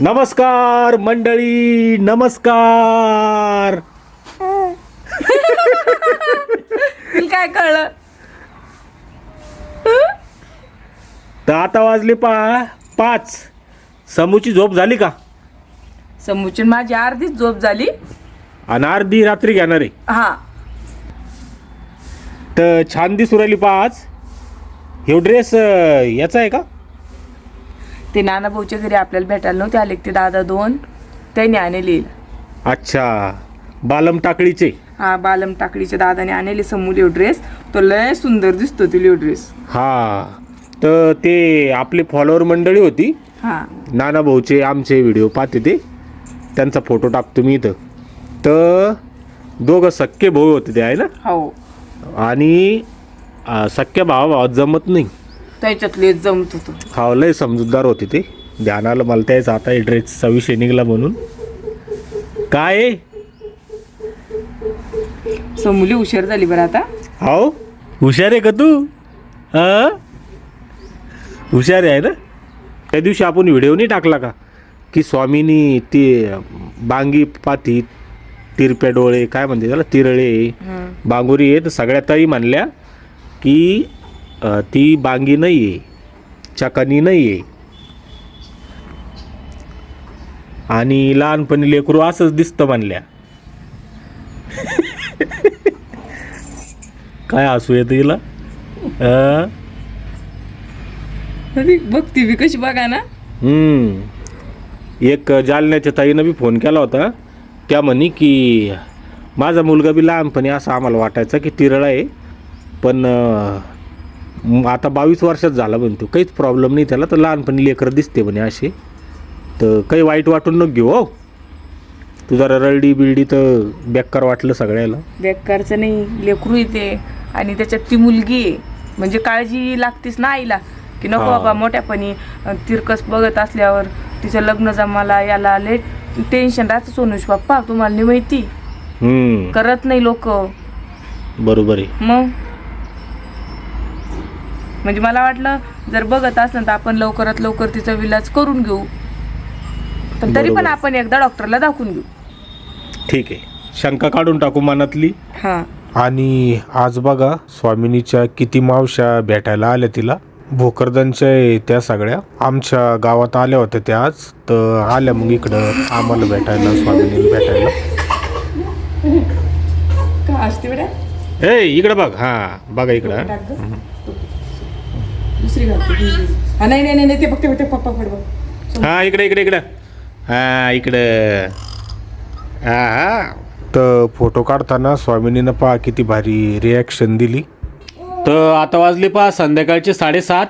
नमस्कार मंडळी नमस्कार. काय कळलं? तर आता वाजले पा पाच. समूची झोप झाली का? समूची माझी अर्धीच झोप झाली. आणि अर्धी रात्री घेणार आहे. हा. तर छान दिसू राहिली पा आज हे ड्रेस याचा आहे का? ते नाना भाऊच्या घरी आपल्याला भेटायला नव्हते आले ते दादा दोन त्यांनी आणले अच्छा. बालम टाकळीचे हा बालम टाकडीच्या दादाने आणले समू लिओ ड्रेस. तो लय सुंदर दिसतो तो लिओ ड्रेस. हा. तर ते आपले फॉलोअर मंडळी होती. हा. नाना भाऊचे आमचे व्हिडिओ पाहते ते. त्यांचा फोटो टाकतो मी इथं. तर दोघं सख्खे भाऊ होते ते आहे ना? हो. आणि सख्या भावा भावात जमत नाही. त्याच्यातले जमत होतो. हा लय समजूतदार होते ते. ध्यानाला मला त्याच आता ड्रेसचा विषय निघला म्हणून. काय? समूली हुशार झाली बरं आता. हाव हुशार आहे का तू? हा? हुशार आहे ना? त्या दिवशी आपण व्हिडिओ नाही टाकला का? की स्वामीनी ती बांगी पाती तिरप्या डोळे काय म्हणते त्याला? तिरळे. बांगुरी आहे तर सगळ्या ताई म्हणल्या की ती बांगी नाही आहे चकनी नाही आहे आणि लहानपणी लेकरू असंच दिसतं म्हणल्या. काय हसू येतं? अरे बघती बी कशी बघा ना. हम्म. एक जालन्याच्या ताईनं बी फोन केला होता. त्या म्हणे की माझा मुलगा बी लहानपणी असं आम्हाला वाटायचा की तिरळा आहे पण आता बावीस वर्षात झाला म्हणतो. काहीच प्रॉब्लेम नाही त्याला तर लहानपणी लेकरं दिसते म्हणे असे. तर काही वाईट वाटून नको घेऊ हो. तू जरा रळडी बिळडी तर बेकार वाटलं सगळ्याला. बेकारचं नाही लेकरू येते आणि त्याच्यात ती मुलगी आहे. म्हणजे काळजी लागतेच ना आईला. की नको हा. बाबा मोठ्यापणी तिरकस बघत असल्यावर तिचं लग्न जमाला याला लय टेन्शन राहतं सोनूश पप्पा तुम्हाला नाही माहिती. हम्म, करत नाही लोक. बरोबर आहे. मग? म्हणजे मला वाटलं जर बघत असेल तर आपण लवकरात लवकर तिचा विलाज करून घेऊ. पण तरी पण बरोबर. आपण एकदा डॉक्टरला दाखवून घेऊ. ठीक आहे. शंका काढून टाकू मनातली. हा. आणि आज बघा स्वामिनीच्या किती मावश्या भेटायला आल्या तिला. भोकरदनच्या आहे त्या सगळ्या. आमच्या गावात आल्या होत्या त्या आज. तर आल्या मग इकडं आम्हाला भेटायला स्वामिनीला भेटायला. का असते बेटा ए इकडं बघ. हा बघा इकडं. दुसरी घालते. हा, नाही नाही नाही ते बघते बघते पप्पा फड हा इकडे इकडे इकडं. हा इकडं. हा हा. तर फोटो काढताना स्वामिनीनं पहा किती भारी रिॲक्शन दिली. तर आता वाजले पहा संध्याकाळचे साडेसात.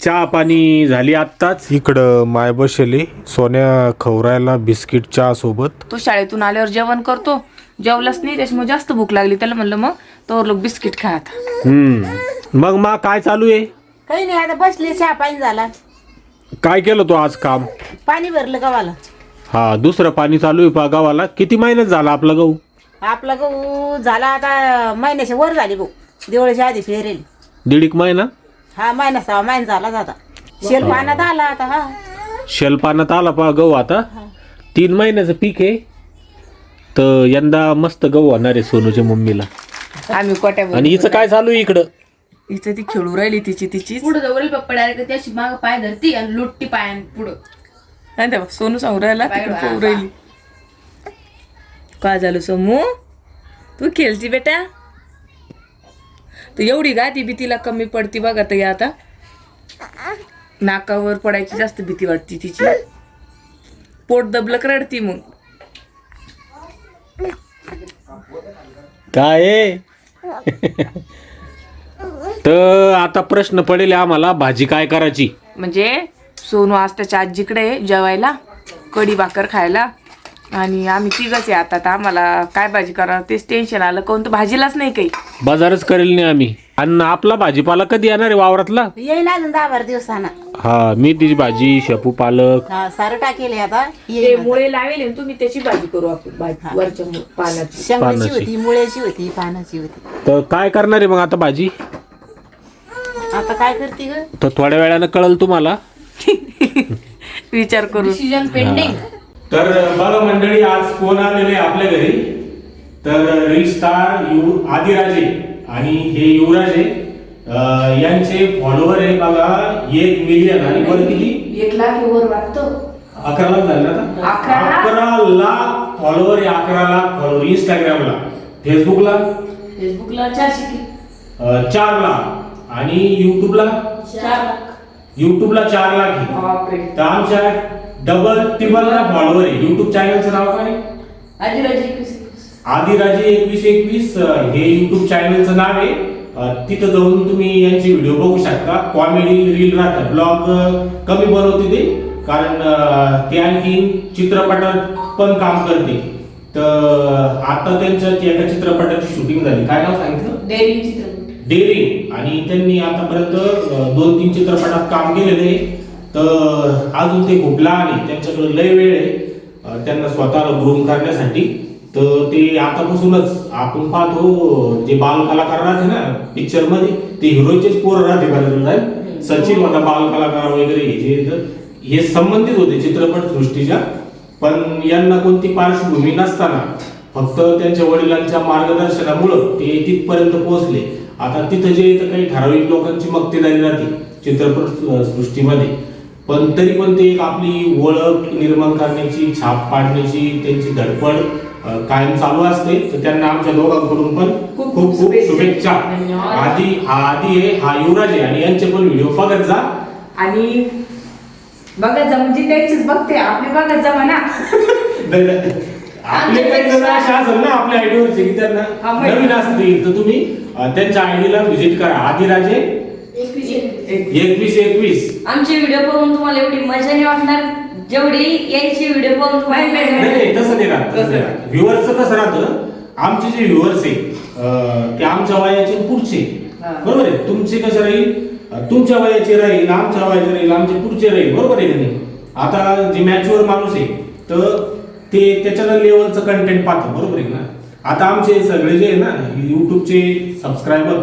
चहा पाणी झाली आत्ताच. इकडं माय बसले सोन्या खवरायला बिस्किट चहा सोबत तो शाळेतून आल्यावर जेवण करतो. जेवलाच नाही त्याच्यामुळे जास्त भूक लागली. त्याला म्हणलं मग तो लोक बिस्किट खा आता. हम्म. मग मा काय चालू आहे? काही नाही आता बसले चहा पाणी झाला. काय केलं तो आज काम? पाणी भरलं गव्हाला. हा दुसरं पाणी चालू आहे पा गावाला किती महिन्यात झाला आपला गहू? आपला गहू झाला आता महिन्याच्या वर झाली गहू. दिवाळीच्या आधी फेरेल दीड एक महिना? हा महिना सहा महिना झालाच आता. शेल पाण्यात आला आता हा. शेलपानात आला पा गहू आता. तीन महिन्याचं पीक आहे. तर यंदा मस्त गहू होणार आहे सोनूच्या मम्मीला. आम्ही कोट्यावर आणि हिचं काय चालू आहे इकडं? इथं ती खेळू राहिली तिची तिचीच. पुढे जवळ पप्पा डायरेक्ट त्याची माग पाय धरती आणि लुटती पाय पुढं. नाही तेव्हा सोनू सांगू राहिला तिकडे पोहू राहिली. काय झालं समू? तू खेळती बेटा? तर एवढी गादी भीतीला कमी पडती बघा तर आता. नाकावर पडायची जास्त भीती वाटते तिची. पोट दबलं रडती मग. काय? तर आता प्रश्न पडेल आम्हाला भाजी काय करायची? म्हणजे सोनू आज त्याच्या आजीकडे जेवायला कढी भाकर खायला. आणि आम्ही तिघच आहे आता तर आम्हाला काय भाजी करा तेच टेन्शन आलं. कोण तर भाजीलाच नाही काही. बाजारच करेल नाही आम्ही. आणि आपला भाजीपाला कधी येणार आहे वावरातला? येईल अजून दहा बारा दिवसाना. हा मेथीची भाजी शेपू पालक. हा सारं टाकेल आता. ते येईल मुळे लावेल आणि तुम्ही त्याची भाजी करू आपण भाजी वरच्या मु- पानाची शेंगण्याची पानाची. होती मुळ्याची होती पानाची होती. तर काय करणार आहे मग आता भाजी? आता काय करते ग? तर थोड्या वेळानं कळल तुम्हाला. विचार करू डिसिजन पेंडिंग तर बघा मंडळी आज कोण आलेले आपल्या घरी? तर रील स्टार यु आदिराजे आणि हे युवराजे अं, यांचे फॉलोअर आहे बघा एक मिलियन आणि वर किती? एक लाख वर वाटतो. अकरा लाख झाले ना आता? अकरा लाख? अकरा लाख फॉलोअर आहे अकरा लाख फॉलोअर इंस्टाग्रामला फेसबुकला फेसबुकला चारशे की. अं, चार लाख. आणि युट्यूबला चार युट्यूबला चार लाख आहे. बापरे. तर आमच्या डबल टिबल फॉलोअर आहे. युट्यूब चॅनलचं नाव काय? आदिराजे एकवीस एकवीस. आदिराजे एकवीस एकवीस अं, हे युट्यूब चॅनलचं नाव आहे. अं, तिथं जाऊन तुम्ही यांचे व्हिडिओ बघू शकता. कॉमेडी रील राहतात. ब्लॉग कमी बनवते ते. कारण अं, ते आणखी चित्रपटात पण काम करते. तर आता त्यांच्या एका चित्रपटाची शूटिंग झाली. काय नाव सांगितलं? Daring daring. आणि त्यांनी आतापर्यंत दोन तीन चित्रपटात काम केलेलं आहे. तर अजून ते कुठला आणि त्यांच्याकडे लय वेळ आहे त्यांना स्वतःला ग्रूम करण्यासाठी. तर ते आतापासूनच आपण पाहतो जे बाल कलाकार राहते ना पिक्चरमध्ये ते हिरोचेच पोरं राहते बऱ्याच सचिन होता बाल कलाकार वगैरे हे जे तर हे संबंधित होते चित्रपट सृष्टीच्या. पण यांना कोणती पार्श्वभूमी नसताना फक्त त्यांच्या वडिलांच्या मार्गदर्शनामुळं ते तिथपर्यंत पोहोचले. आता तिथं जे येतं काही ठराविक लोकांची मक्तेदारी राहते चित्रपट सृष्टीमध्ये पण तरी पण ते एक आपली ओळख निर्माण करण्याची छाप पाडण्याची त्यांची धडपड कायम चालू असते तर त्यांना आमच्या दोघांकडून पण खूप खूप शुभेच्छा. आधी हा आधी आहे हा युवराज आहे आणि यांचे पण व्हिडिओ बघत जा आणि बघा जा म्हणजे त्यांचीच बघते आपली बघत जा म्हणा. आपले काही जण असे असेल ना आपल्या आयडीवरचे की त्यांना माहिती. नवीन असतील तर तुम्ही त्यांच्या आयडीला व्हिजिट करा. आदिराजे एकवीस एकवीस एक- एकवीस एकवीस. आमचे व्हिडिओ पाहून तुम्हाला एवढी मजा नाही वाटणार? जेवढी यायची व्हिडिओ पाहून तुम्हाला नाही, नाही, तसं नाही राहत तसं नाही राहत. व्ह्युअर्सचं कसं राहतं? आमचे जे व्ह्युअर्स आहे ते आमच्या वयाचे पुढचे. बरोबर आहे? तुमचे कसं राहील? तुमच्या वयाचे राहील आमच्या वयाचे राहील आमचे पुढचे राहील. बरोबर आहे का नाही? आता जे मॅच्युअर माणूस आहे तर ते त्याच्या लेवलचं कंटेंट पाहतं. बरोबर आहे ना आता आमचे सगळे जे आहे ना युट्यूबचे सबस्क्रायबर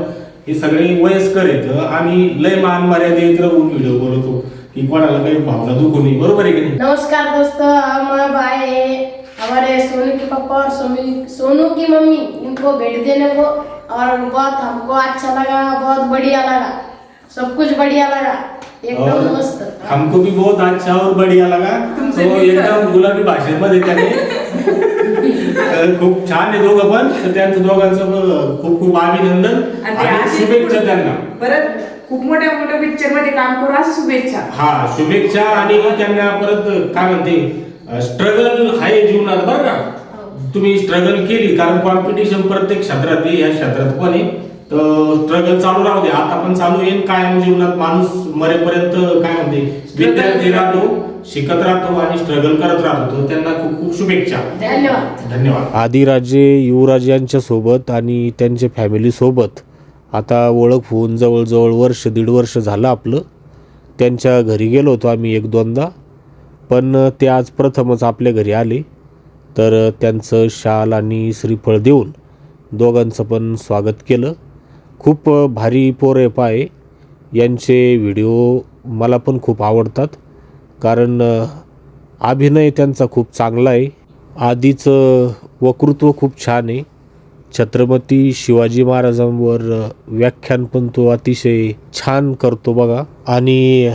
हे सगळे वयस्कर आहेत आणि लय मान मर्यादेत राहून व्हिडिओ बनवतो की कोणाला काही भावना दुखू नये बरोबर आहे की नाही? नमस्कार दोस्तों हम भाई है हमारे सोनू के पापा और सोनू सोनू की मम्मी इनको भेंट देने को और बहुत हमको अच्छा लगा बहुत बढ़िया लगा सब कुछ बढ़िया लगा एकदम और मस्त। हमको भी बहुत अच्छा और बढ़िया लगा। तुमसे तो भी एकदम गुलाबी भाषेमध्ये त्याने तर खूप छान आहे दोघं पण. तर त्यांचं दोघांचं खूप खूप अभिनंदन आणि ते आणि अशीच शुभेच्छा पुढे- त्यांना. परत खूप मोठ्या मोठ्या पिक्चरमध्ये काम करू असं शुभेच्छा. हा शुभेच्छा आणि त्यांना परत काय म्हणते स्ट्रगल आहे जीवनात बरं का. तुम्ही स्ट्रगल केली कारण कॉम्पिटिशन प्रत्येक क्षेत्रात आहे या क्षेत्रात पण आहे. तर स्ट्रगल चालू राहू दे. आता पण चालू येईल कायम जीवनात माणूस मरेपर्यंत काय म्हणते? विद्यार्थी राहतो शिकत राहतो आणि स्ट्रगल करत राहतो. तर त्यांना खूप खूप शुभेच्छा. धन्यवाद. धन्यवाद. आदिराजे युवराज यांच्यासोबत आणि त्यांच्या फॅमिलीसोबत आता ओळख होऊन जवळजवळ वर्ष दीड वर्ष झालं आपलं. त्यांच्या घरी गेलो होतो आम्ही एक दोनदा. पण ते आज प्रथमच आपल्या घरी आले. तर त्यांचं शाल आणि श्रीफळ देऊन दोघांचं पण स्वागत केलं. खूप भारी पोरे पाय. यांचे व्हिडिओ मला पण खूप आवडतात. कारण अभिनय त्यांचा खूप चांगला आहे. आधीचं वक्तृत्व खूप छान आहे. छत्रपती शिवाजी महाराजांवर व्याख्यान पण तो अतिशय छान करतो बघा. आणि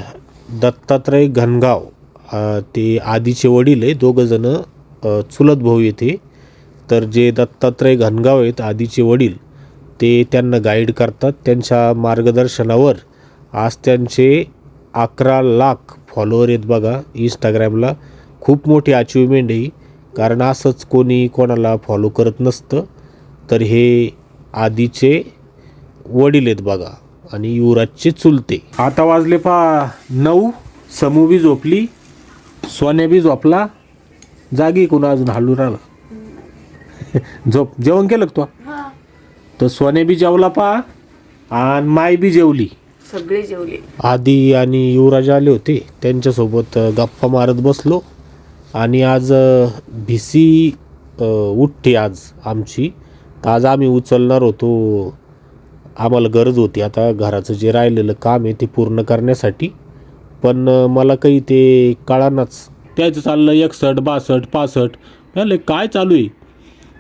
दत्तात्रय घनगाव ते आधीचे वडील आहे. दोघंजणं चुलत भाऊ येते तर जे दत्तात्रय घनगाव आहेत आधीचे वडील ते त्यांना गाईड करतात त्यांच्या मार्गदर्शनावर. आज त्यांचे अकरा लाख फॉलोअर आहेत बघा इंस्टाग्रामला खूप मोठी अचिव्हमेंट आहे कारण असंच कोणी कोणाला फॉलो करत नसतं. तर हे आधीचे वडील आहेत बघा आणि युवराजचे चुलते. आता वाजले पा नऊ. समू बी झोपली सोन्या बी झोपला. जागी कोणा अजून हालू राहिला? झोप जेवण केलं तू? तर सोन्या बी जेवला पा आणि माय बी जेवली. सगळे जेवले. आदी आणि युवराज आले होते त्यांच्यासोबत अ, गप्पा मारत बसलो. आणि आज भिसी उठते आज आमची. तर आज आम्ही उचलणार होतो आम्हाला गरज होती. आता घराचं जे राहिलेलं काम आहे ते पूर्ण करण्यासाठी. पण अं, मला काही ते कळानाच. त्याचं चाललं एकसठ बासष्ट पासष्ट. म्हणलं काय चालू आहे?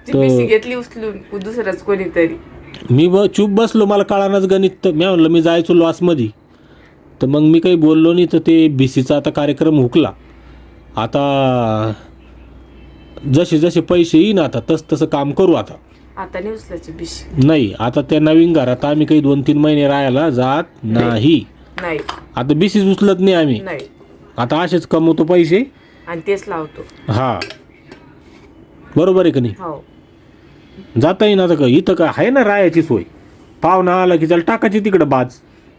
ती पिशी घेतली उचलून दुसरंच कोणीतरी. मी ब चूप बसलो मला कळानाच गणित तर मी म्हणलं मी जायचो लॉसमध्ये तर मग मी काही बोललो नाही तर ते बी सीचा आता कार्यक्रम हुकला. आता जसे जसे पैसे येईन आता तस तसं काम करू आता. आता नाही उचलायची पिशी नाही आता त्या नवीन घरात आम्ही काही दोन तीन महिने राहायला जात नाही. नाही. आता बीसीच उचलत नाही आम्ही. नाही. आता असेच कमवतो पैसे. आणि तेच लावतो. हा. बरोबर आहे का नाही? हो. जाता येईन का इथं का आहे ना राहायची सोय. पाहुणा आला की त्याला टाकायची तिकडं बाज.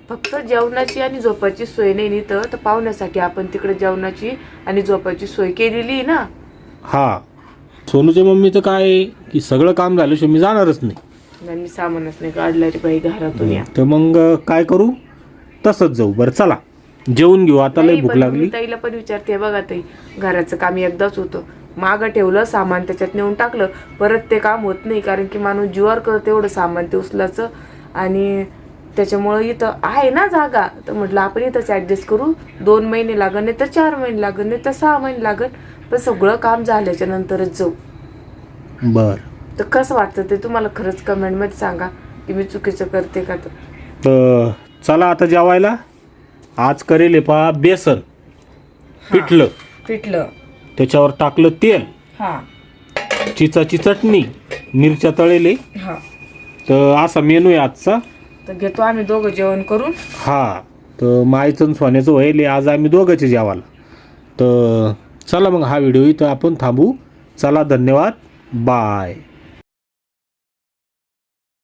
फक्त जेवणाची आणि झोपाची सोय नाही इथं तर पाहुण्यासाठी आपण तिकडे जेवणाची आणि झोपाची सोय केलेली आहे ना. हा. सोनूच्या मम्मीचं काय आहे की सगळं काम झाल्याशिवाय मी जाणारच नाही. मी सामानच नाही काढलं रे बाई घरातून या. तर मग काय करू? तसंच जाऊ. बरं चला. जेवून घेऊ. आता लय नाही, भूक पण लागली. मी ताईला पण विचारते बघा ताई घराचं काम एकदाच होतं. मागं ठेवलं सामान त्याच्यात नेऊन टाकलं. परत ते काम होत नाही कारण की माणूस जीवावर करत एवढं सामान ते उचलाचं आणि त्याच्यामुळं इथं आहे ना जागा. तर म्हटलं आपण इथंच ॲडजस्ट करू. दोन महिने लागन नाही तर चार महिने लागन नाही तर सहा महिने लागन. पण सगळं काम झाल्याच्या नंतरच जाऊ. बर. तर कसं वाटतं ते तुम्हाला खरंच कमेंटमध्ये सांगा की मी चुकीचं करते का तर. चला आता जेवायला. आज करेल पा बेसन. पिठलं. पिटलं त्याच्यावर टाकलं तेल. हां. चिचाची चटणी मिरच्या तळेले हां. तर असा मेनू आहे आजचा. तर घेतो आम्ही दोघं जेवण करून. हा. तर मायचं आणि सोन्याचं व्हायले आज आम्ही दोघांचे जेवायला. तर चला मग हा व्हिडिओ इथं आपण थांबू. चला धन्यवाद. बाय.